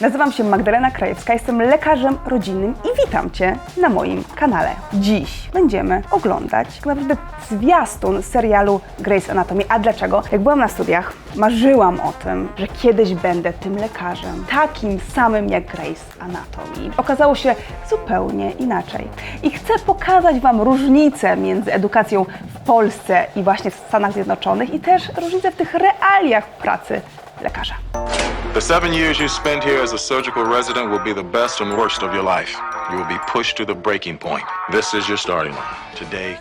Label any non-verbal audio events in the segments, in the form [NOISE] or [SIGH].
Nazywam się Magdalena Krajewska, jestem lekarzem rodzinnym i witam Cię na moim kanale. Dziś będziemy oglądać tak naprawdę zwiastun serialu Grey's Anatomy. A dlaczego? Jak byłam na studiach, marzyłam o tym, że kiedyś będę tym lekarzem, takim samym jak Grey's Anatomy. Okazało się zupełnie inaczej. I chcę pokazać Wam różnicę między edukacją w Polsce i właśnie w Stanach Zjednoczonych i też różnicę w tych realiach pracy lekarza. The seven years you spend here as a surgical resident will be the best and worst of your life. You will be pushed to the breaking point. This is your starting line. Today,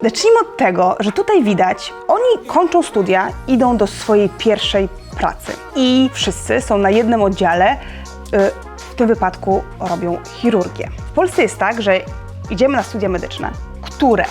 Zacznijmy od tego, że tutaj widać, oni kończą studia, idą do swojej pierwszej pracy i wszyscy są na jednym oddziale, y, w tym wypadku robią chirurgię. W Polsce jest tak, że idziemy na studia medyczne, które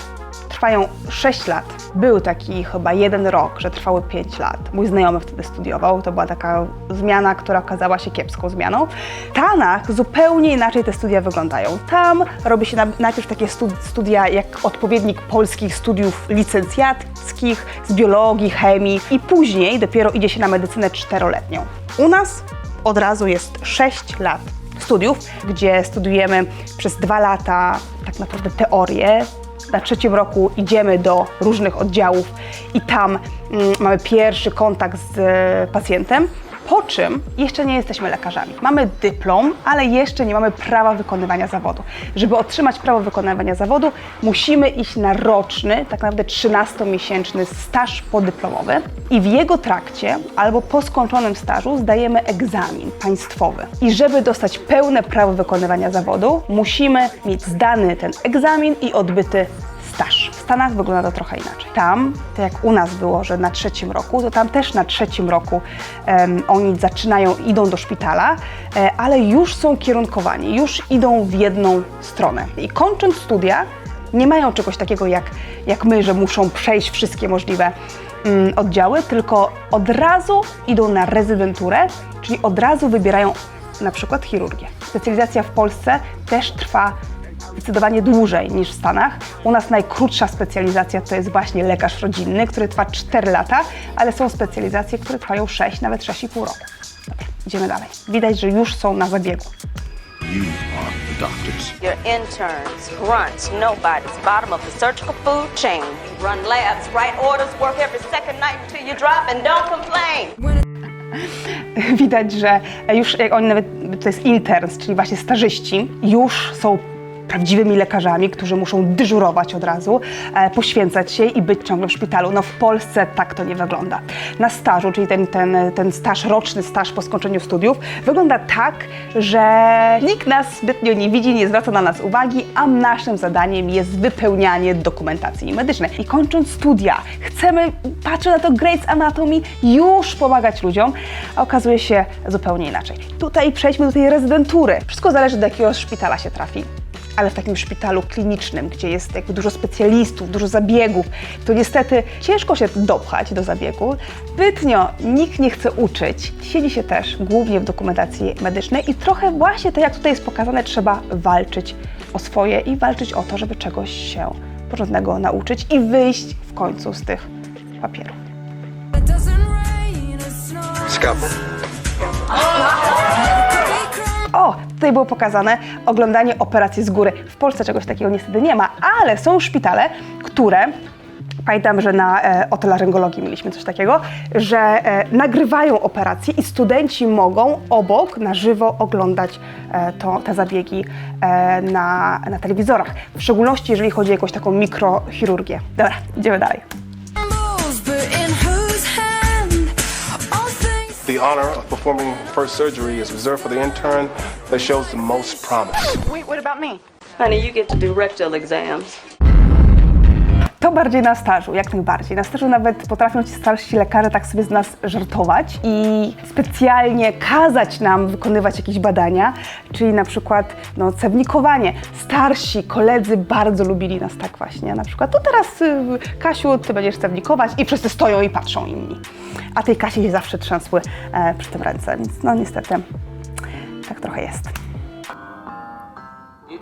trwają 6 lat. Był taki chyba jeden rok, że trwały 5 lat. Mój znajomy wtedy studiował, to była taka zmiana, która okazała się kiepską zmianą. W Stanach zupełnie inaczej te studia wyglądają. Tam robi się na, najpierw takie stu- studia jak odpowiednik polskich studiów licencjackich z biologii, chemii i później dopiero idzie się na medycynę czteroletnią. U nas od razu jest 6 lat studiów, gdzie studujemy przez dwa lata tak naprawdę teorię. Na trzecim roku idziemy do różnych oddziałów i tam mm, mamy pierwszy kontakt z e, pacjentem. Po czym jeszcze nie jesteśmy lekarzami. Mamy dyplom, ale jeszcze nie mamy prawa wykonywania zawodu. Żeby otrzymać prawo wykonywania zawodu, musimy iść na roczny, tak naprawdę 13-miesięczny staż podyplomowy i w jego trakcie albo po skończonym stażu zdajemy egzamin państwowy. I żeby dostać pełne prawo wykonywania zawodu, musimy mieć zdany ten egzamin i odbyty Stanach wygląda to trochę inaczej. Tam, tak jak u nas było, że na trzecim roku, to tam też na trzecim roku em, oni zaczynają, idą do szpitala, e, ale już są kierunkowani, już idą w jedną stronę. I kończąc studia, nie mają czegoś takiego jak, jak my, że muszą przejść wszystkie możliwe mm, oddziały, tylko od razu idą na rezydenturę, czyli od razu wybierają na przykład chirurgię. Specjalizacja w Polsce też trwa zdecydowanie dłużej niż w Stanach. U nas najkrótsza specjalizacja to jest właśnie lekarz rodzinny, który trwa 4 lata, ale są specjalizacje, które trwają 6, nawet 6,5 roku. Dobra, idziemy dalej. Widać, że już są na zabiegu. you are the doctors. Your interns, grunts, nobodies, bottom of the surgical food chain. You run labs, write orders, work every second night until you drop and don't complain. [LAUGHS] Widać, że już jak oni nawet, to jest interns, czyli właśnie stażyści, już są prawdziwymi lekarzami, którzy muszą dyżurować od razu, e, poświęcać się i być ciągle w szpitalu. No w Polsce tak to nie wygląda. Na stażu, czyli ten, ten, ten staż, roczny staż po skończeniu studiów, wygląda tak, że nikt nas zbytnio nie widzi, nie zwraca na nas uwagi, a naszym zadaniem jest wypełnianie dokumentacji medycznej. I kończąc studia, chcemy, patrzę na to Grey's Anatomy, już pomagać ludziom, a okazuje się zupełnie inaczej. Tutaj przejdźmy do tej rezydentury. Wszystko zależy, do jakiego szpitala się trafi ale w takim szpitalu klinicznym, gdzie jest jakby dużo specjalistów, dużo zabiegów, to niestety ciężko się dopchać do zabiegu. Zbytnio nikt nie chce uczyć. Siedzi się też głównie w dokumentacji medycznej i trochę właśnie tak jak tutaj jest pokazane, trzeba walczyć o swoje i walczyć o to, żeby czegoś się porządnego nauczyć i wyjść w końcu z tych papierów. Scalpel. Tutaj było pokazane oglądanie operacji z góry. W Polsce czegoś takiego niestety nie ma, ale są szpitale, które Pamiętam, że na e, otolaryngologii mieliśmy coś takiego, że e, nagrywają operacje i studenci mogą obok na żywo oglądać e, to, te zabiegi e, na, na telewizorach. W szczególności, jeżeli chodzi o jakąś taką mikrochirurgię. Dobra, idziemy dalej. The honor of performing first surgery is reserved for the intern that shows the most promise. Wait, what about me? Honey, you get to do rectal exams. To bardziej na stażu, jak najbardziej. Na stażu nawet potrafią ci starsi lekarze tak sobie z nas żartować i specjalnie kazać nam wykonywać jakieś badania, czyli na przykład no, cewnikowanie. Starsi koledzy bardzo lubili nas tak właśnie. Na przykład, to teraz y, Kasiu, ty będziesz cewnikować i wszyscy stoją i patrzą inni. A tej Kasi się zawsze trzęsły e, przy tym ręce, więc no niestety tak trochę jest.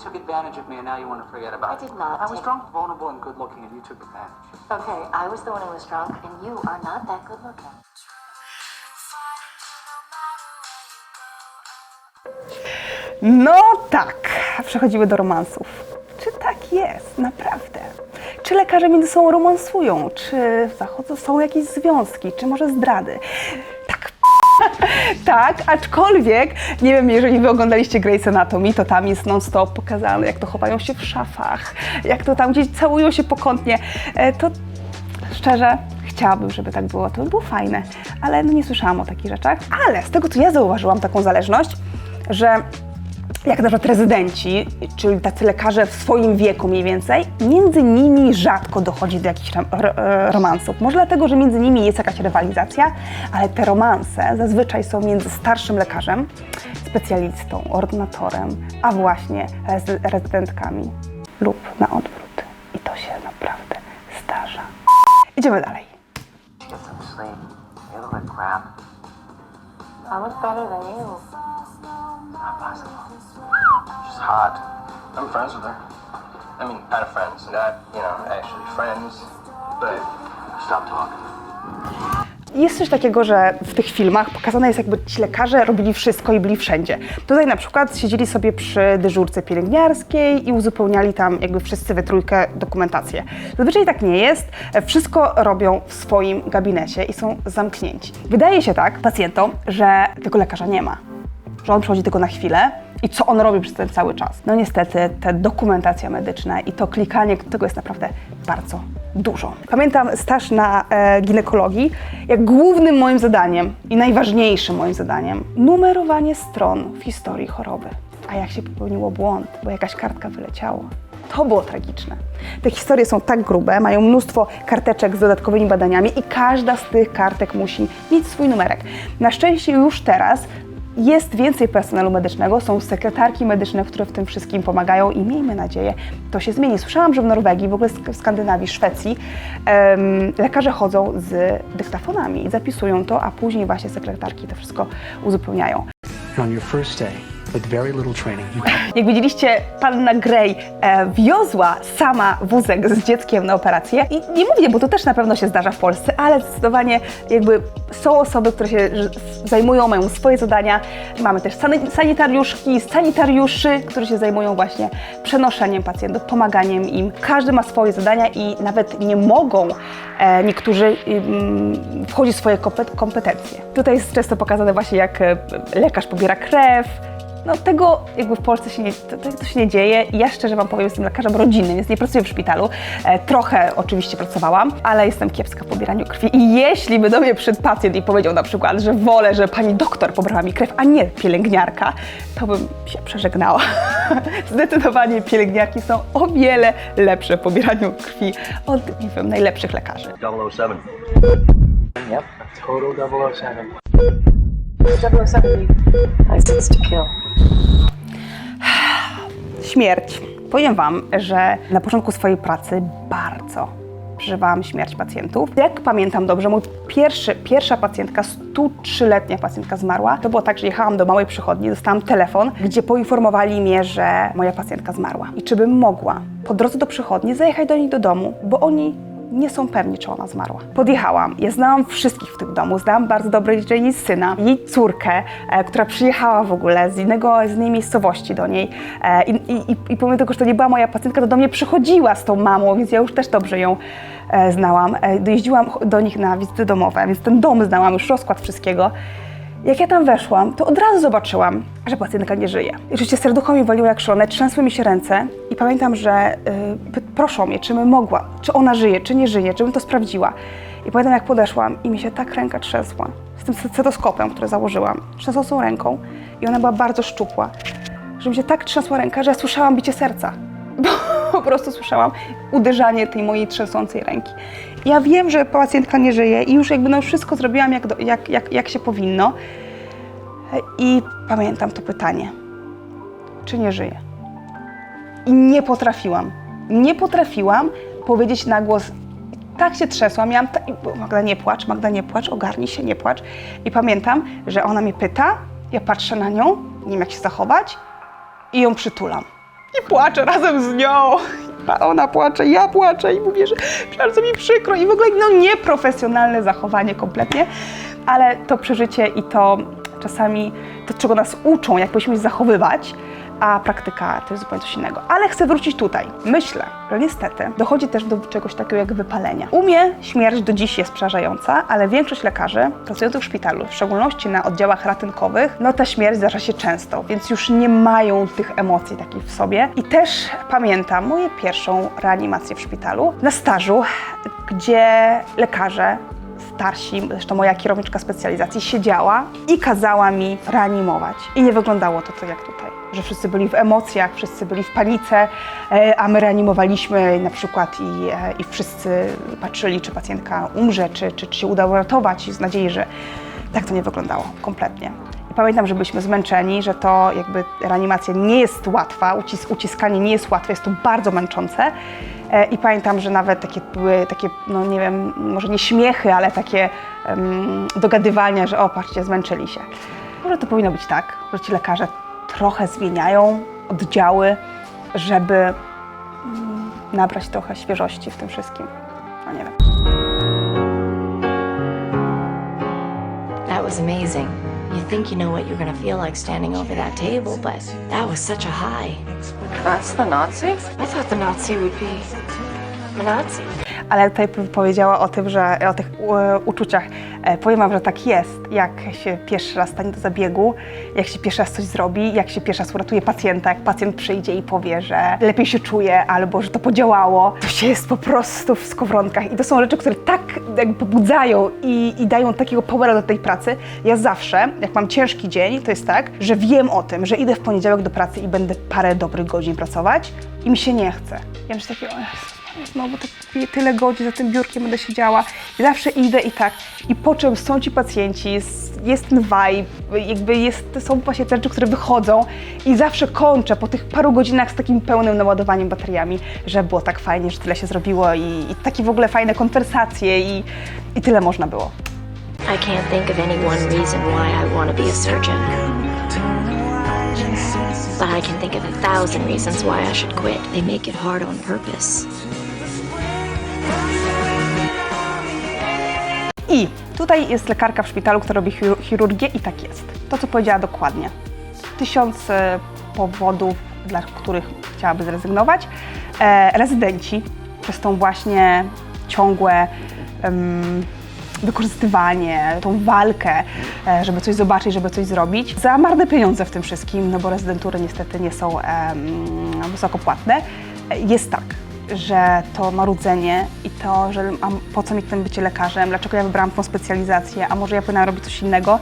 Took advantage of me and now you want to forget about I it. did not I was take- strong, vulnerable, and good looking, and you took advantage. Okay, I was the one who was drunk, and you are not that good looking. No tak, przechodzimy do romansów. Czy tak jest, naprawdę? Czy lekarze między sobą romansują? Czy zachodzą, są jakieś związki? Czy może zdrady? [LAUGHS] Tak, aczkolwiek, nie wiem, jeżeli wy oglądaliście Grey's Anatomy, to tam jest non-stop pokazane, jak to chowają się w szafach, jak to tam gdzieś całują się pokątnie. E, To szczerze, chciałabym, żeby tak było, to by było fajne, ale no nie słyszałam o takich rzeczach. Ale z tego, co ja zauważyłam taką zależność, że jak na przykład rezydenci, czyli tacy lekarze w swoim wieku mniej więcej, między nimi rzadko dochodzi do jakichś e, romansów. Może dlatego, że między nimi jest jakaś rywalizacja, ale te romanse zazwyczaj są między starszym lekarzem, specjalistą, ordynatorem, a właśnie rezy- rezydentkami lub na odwrót. I to się naprawdę zdarza. Idziemy dalej. I look better than you. She's hot. I'm friends with her. I mean, kind of friends. Not, you know, actually friends. But stop talking. Jest coś takiego, że w tych filmach pokazane jest jakby ci lekarze robili wszystko i byli wszędzie. Tutaj na przykład siedzieli sobie przy dyżurce pielęgniarskiej i uzupełniali tam jakby wszyscy we trójkę dokumentację. Zazwyczaj tak nie jest. Wszystko robią w swoim gabinecie i są zamknięci. Wydaje się tak pacjentom, że tego lekarza nie ma. Że on przychodzi tylko na chwilę i co on robi przez ten cały czas. No niestety, te dokumentacja medyczna i to klikanie, tego jest naprawdę bardzo dużo. Pamiętam staż na e, ginekologii, jak głównym moim zadaniem i najważniejszym moim zadaniem numerowanie stron w historii choroby. A jak się popełniło błąd, bo jakaś kartka wyleciała. To było tragiczne. Te historie są tak grube, mają mnóstwo karteczek z dodatkowymi badaniami i każda z tych kartek musi mieć swój numerek. Na szczęście już teraz jest więcej personelu medycznego, są sekretarki medyczne, które w tym wszystkim pomagają i miejmy nadzieję, to się zmieni. Słyszałam, że w Norwegii, w ogóle w Skandynawii, Szwecji, em, lekarze chodzą z dyktafonami i zapisują to, a później właśnie sekretarki to wszystko uzupełniają. On your first day, with very little training, Jak widzieliście, panna Grey e, wiozła sama wózek z dzieckiem na operację. I nie mówię, bo to też na pewno się zdarza w Polsce, ale zdecydowanie jakby są osoby, które się zajmują, mają swoje zadania. Mamy też sani- sanitariuszki, sanitariuszy, którzy się zajmują właśnie przenoszeniem pacjentów, pomaganiem im. Każdy ma swoje zadania i nawet nie mogą e, niektórzy ym, wchodzić w swoje kompet- kompetencje. Tutaj jest często pokazane właśnie, jak e, lekarz pobiera krew, no tego jakby w Polsce się nie, to, to, się nie dzieje. Ja szczerze Wam powiem, jestem lekarzem rodzinnym, więc nie pracuję w szpitalu. E, trochę oczywiście pracowałam, ale jestem kiepska w pobieraniu krwi. I jeśli by do mnie przyszedł pacjent i powiedział na przykład, że wolę, że pani doktor pobrała mi krew, a nie pielęgniarka, to bym się przeżegnała. [LAUGHS] Zdecydowanie pielęgniarki są o wiele lepsze w pobieraniu krwi od, nie wiem, najlepszych lekarzy. 007. Yep, total 007. License to kill. Śmierć. Powiem Wam, że na początku swojej pracy bardzo przeżywałam śmierć pacjentów. Jak pamiętam dobrze, mój pierwszy, pierwsza pacjentka, 103-letnia pacjentka zmarła. To było tak, że jechałam do małej przychodni, dostałam telefon, gdzie poinformowali mnie, że moja pacjentka zmarła. I czy bym mogła po drodze do przychodni zajechać do nich do domu, bo oni nie są pewni, czy ona zmarła. Podjechałam. Ja znałam wszystkich w tym domu. Znałam bardzo dobrze jej syna, jej córkę, e, która przyjechała w ogóle z, innego, z innej miejscowości do niej. E, i, i, I pomimo tego, że to nie była moja pacjentka, to do mnie przychodziła z tą mamą, więc ja już też dobrze ją e, znałam. E, jeździłam do nich na wizyty domowe, więc ten dom znałam, już rozkład wszystkiego. Jak ja tam weszłam, to od razu zobaczyłam, że pacjentka nie żyje. I oczywiście serducho mi waliło jak szalone, trzęsły mi się ręce i pamiętam, że y, py- proszą mnie, czy bym mogła, czy ona żyje, czy nie żyje, żebym to sprawdziła. I pamiętam, jak podeszłam i mi się tak ręka trzęsła z tym stetoskopem, który założyłam, trzęsącą ręką i ona była bardzo szczupła, że mi się tak trzęsła ręka, że ja słyszałam bicie serca. [LAUGHS] Bo po prostu słyszałam uderzanie tej mojej trzęsącej ręki. Ja wiem, że pacjentka nie żyje i już jakby no wszystko zrobiłam jak, do, jak, jak, jak się powinno. I pamiętam to pytanie, czy nie żyje? I nie potrafiłam, nie potrafiłam powiedzieć na głos. Tak się trzęsłam, miałam, ta... Magda nie płacz, Magda nie płacz, ogarnij się, nie płacz. I pamiętam, że ona mnie pyta, ja patrzę na nią, nie wiem jak się zachować i ją przytulam. I płaczę razem z nią. A Ona płacze, ja płaczę i mówię, że bardzo mi przykro. I w ogóle no, nieprofesjonalne zachowanie kompletnie, ale to przeżycie i to czasami to, czego nas uczą, jak powinniśmy się zachowywać, a praktyka to jest zupełnie coś innego. Ale chcę wrócić tutaj. Myślę, że niestety dochodzi też do czegoś takiego jak wypalenia. U mnie śmierć do dziś jest przerażająca, ale większość lekarzy pracujących w szpitalu, w szczególności na oddziałach ratynkowych, no ta śmierć zdarza się często, więc już nie mają tych emocji takich w sobie. I też pamiętam moją pierwszą reanimację w szpitalu na stażu, gdzie lekarze starsi, zresztą moja kierowniczka specjalizacji, siedziała i kazała mi reanimować. I nie wyglądało to tak jak tutaj, że wszyscy byli w emocjach, wszyscy byli w panice, e, a my reanimowaliśmy na przykład i, e, i wszyscy patrzyli, czy pacjentka umrze, czy, czy, czy się uda uratować z nadziei, że tak to nie wyglądało kompletnie. I pamiętam, że byliśmy zmęczeni, że to jakby reanimacja nie jest łatwa, ucis uciskanie nie jest łatwe, jest to bardzo męczące. E, I pamiętam, że nawet takie były takie, no nie wiem, może nie śmiechy, ale takie em, dogadywania, że o, patrzcie, zmęczyli się. Może to powinno być tak, że ci lekarze trochę zmieniają oddziały, żeby mm, nabrać trochę świeżości w tym wszystkim. No nie wiem. That was amazing. You think you know what you're gonna feel like standing over that table, but that was such a high. That's the Nazi? I thought the Nazi would be a Nazi. Ale tutaj powiedziała o tym, że o tych uczuciach. E, powiem Wam, że tak jest, jak się pierwszy raz stanie do zabiegu, jak się pierwszy raz coś zrobi, jak się pierwszy raz uratuje pacjenta, jak pacjent przyjdzie i powie, że lepiej się czuje albo że to podziałało, to się jest po prostu w skowronkach i to są rzeczy, które tak jakby pobudzają i, i dają takiego powera do tej pracy. Ja zawsze, jak mam ciężki dzień, to jest tak, że wiem o tym, że idę w poniedziałek do pracy i będę parę dobrych godzin pracować i mi się nie chce. Ja myślę takie, o znowu tak tyle godzin za tym biurkiem będę siedziała i zawsze idę i tak. I po czym są ci pacjenci, jest, jest ten vibe, jakby jest, są właśnie te rzeczy, które wychodzą i zawsze kończę po tych paru godzinach z takim pełnym naładowaniem bateriami, że było tak fajnie, że tyle się zrobiło i, i takie w ogóle fajne konwersacje i, i tyle można było. I can't think of any one reason why I want to be a surgeon. But I can think of a thousand reasons why I should quit. They make it hard on purpose. I tutaj jest lekarka w szpitalu, która robi chir- chirurgię i tak jest. To, co powiedziała dokładnie. Tysiąc powodów, dla których chciałaby zrezygnować. E, rezydenci przez tą właśnie ciągłe em, wykorzystywanie, tą walkę, e, żeby coś zobaczyć, żeby coś zrobić. Za marne pieniądze w tym wszystkim, no bo rezydentury niestety nie są em, wysoko płatne. E, Jest tak, że to marudzenie i to, że a po co mi ten bycie lekarzem, dlaczego ja wybrałam tą specjalizację, a może ja powinnam robić coś innego,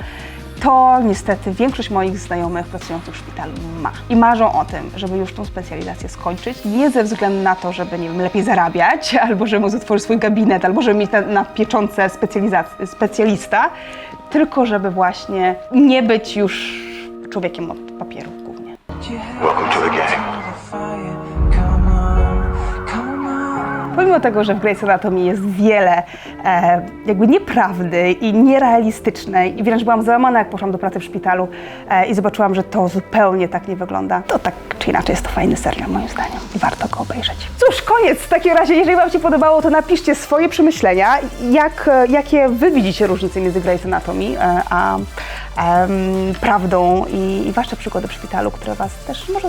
to niestety większość moich znajomych pracujących w szpitalu ma. I marzą o tym, żeby już tą specjalizację skończyć, nie ze względu na to, żeby nie wiem, lepiej zarabiać, [LAUGHS] albo żeby móc otworzyć swój gabinet, albo żeby mieć na, na specjalizac- specjalista, tylko żeby właśnie nie być już człowiekiem od papieru głównie. Welcome to the. Pomimo tego, że w Grey's Anatomy jest wiele e, jakby nieprawdy i nierealistycznej i wręcz byłam załamana, jak poszłam do pracy w szpitalu e, i zobaczyłam, że to zupełnie tak nie wygląda, to tak czy inaczej jest to fajny serial moim zdaniem i warto go obejrzeć. Cóż, koniec! W takim razie, jeżeli Wam się podobało, to napiszcie swoje przemyślenia, jak, jakie Wy widzicie różnice między Grey's Anatomy e, a em, prawdą i, i Wasze przygody w szpitalu, które Was też może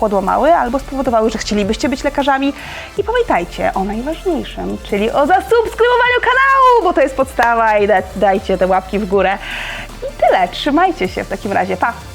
podłamały albo spowodowały, że chcielibyście być lekarzami. I pamiętajcie o najważniejszym, czyli o zasubskrybowaniu kanału, bo to jest podstawa i da, dajcie te łapki w górę. I tyle. Trzymajcie się w takim razie. Pa!